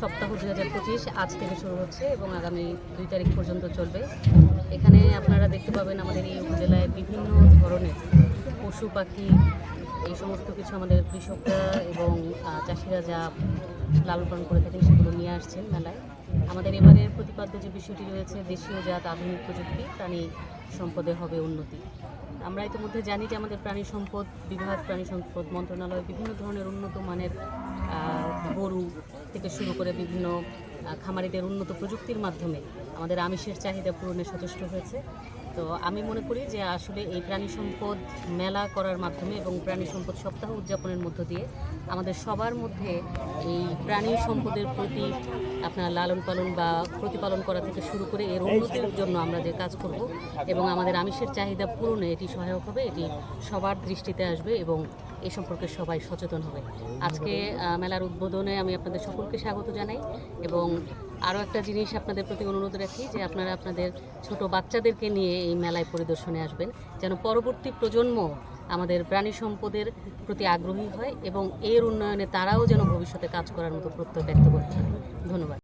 সপ্তাহ দু হাজার পঁচিশ আজ থেকে শুরু হচ্ছে এবং আগামী দুই তারিখ পর্যন্ত চলবে। এখানে আপনারা দেখতে পাবেন আমাদের এই উপজেলায় বিভিন্ন ধরনের পশু পাখি, এই সমস্ত কিছু আমাদের কৃষকরা এবং চাষিরা যা লালন পালন করে থাকেন সেগুলো নিয়ে আসছেন মেলায়। আমাদের এবারের প্রতিপাদ্য যে বিষয়টি রয়েছে, দেশীয় জাত, আধুনিক প্রযুক্তি, প্রাণী সম্পদে হবে উন্নতি। আমরা ইতিমধ্যে জানি যে আমাদের প্রাণী সম্পদ বিভাগ, প্রাণী সম্পদ মন্ত্রণালয় বিভিন্ন ধরনের উন্নত মানের গরু থেকে শুরু করে বিভিন্ন খামারিদের উন্নত প্রযুক্তির মাধ্যমে আমাদের আমিষের চাহিদা পূরণে সচেষ্ট হয়েছে। তো আমি মনে করি যে আসলে এই প্রাণী সম্পদ মেলা করার মাধ্যমে এবং প্রাণী সম্পদ সপ্তাহ উদযাপনের মধ্য দিয়ে আমাদের সবার মধ্যে এই প্রাণী সম্পদের প্রতি আপনার লালন পালন বা প্রতিপালন করা থেকে শুরু করে এর উন্নতির জন্য আমরা যে কাজ করব এবং আমাদের আমিষের চাহিদা পূরণে এটি সহায়ক হবে, এটি সবার দৃষ্টিতে আসবে এবং এ সম্পর্কে সবাই সচেতন হবে। আজকে মেলার উদ্বোধনে আমি আপনাদের সকলকে স্বাগত জানাই এবং আরও একটা জিনিস আপনাদের প্রতি অনুরোধ রাখি যে আপনারা আপনাদের ছোট বাচ্চাদেরকে নিয়ে এই মেলায় পরিদর্শনে আসবেন যেন পরবর্তী প্রজন্ম আমাদের প্রাণী সম্পদের প্রতি আগ্রহী হয় এবং এর উন্নয়নে তারাও যেন ভবিষ্যতে কাজ করার মতো প্রত্যয় ব্যক্ত করতে পারে। ধন্যবাদ।